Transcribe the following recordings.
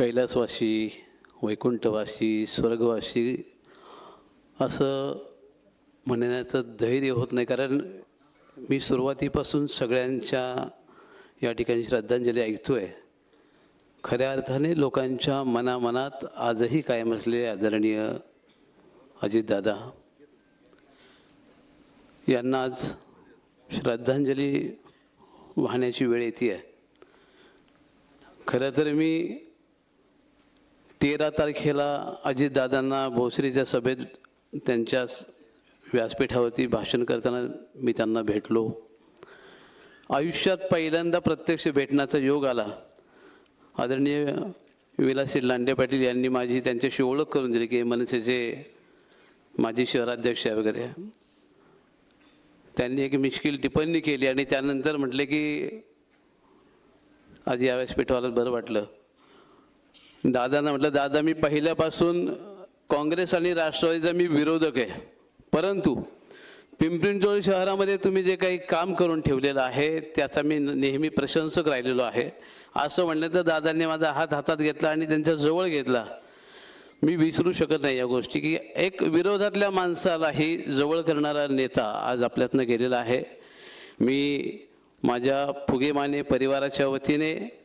कैलासवासी वैकुंठवासी स्वर्गवासी असं म्हणण्याचं धैर्य होत नाही. कारण मी सुरुवातीपासून सगळ्यांच्या या ठिकाणी श्रद्धांजली ऐकतो आहे खऱ्या अर्थाने लोकांच्या मनामनात आजही कायम असलेले आदरणीय अजितदादा यांना आज श्रद्धांजली वाहण्याची वेळ येते आहे खरं तर मी तेरा तारखेला अजितदादांना भोसरीच्या सभेत त्यांच्या व्यासपीठावरती भाषण करताना मी त्यांना भेटलो. आयुष्यात पहिल्यांदा प्रत्यक्ष भेटण्याचा योग आला. आदरणीय विलासी लांडे पाटील यांनी माझी त्यांच्याशी ओळख करून दिली की मनसेचे माजी शहराध्यक्ष आहे वगैरे त्यांनी एक मिश्किल टिप्पणी केली आणि त्यानंतर म्हटले की आज या व्यासपीठाला बरं वाटलं. दादांना म्हटलं दादा मी पहिल्यापासून काँग्रेस आणि राष्ट्रवादीचा मी विरोधक आहे. परंतु पिंपरी शहरामध्ये तुम्ही जे काही काम करून ठेवलेलं आहे त्याचा मी नेहमी प्रशंसक राहिलेलो आहे. असं म्हणलं तर दादांनी माझा हात हातात घेतला आणि त्यांच्या जवळ घेतला. मी विसरू शकत नाही या गोष्टी की एक विरोधातल्या माणसालाही जवळ करणारा नेता आज आपल्यातनं गेलेला आहे. मी माझ्या फुगेमाने परिवाराच्या वतीने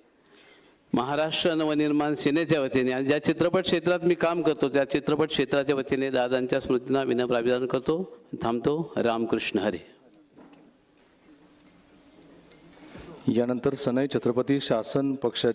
महाराष्ट्र नवनिर्माण सेनेच्या वतीने आणि ज्या चित्रपट क्षेत्रात मी काम करतो त्या चित्रपट क्षेत्राच्या वतीने दादांच्या स्मृतींना विनम्र अभिवादन करतो. थांबतो. रामकृष्ण हरी. यानंतर सनई छत्रपती शासन पक्षाचे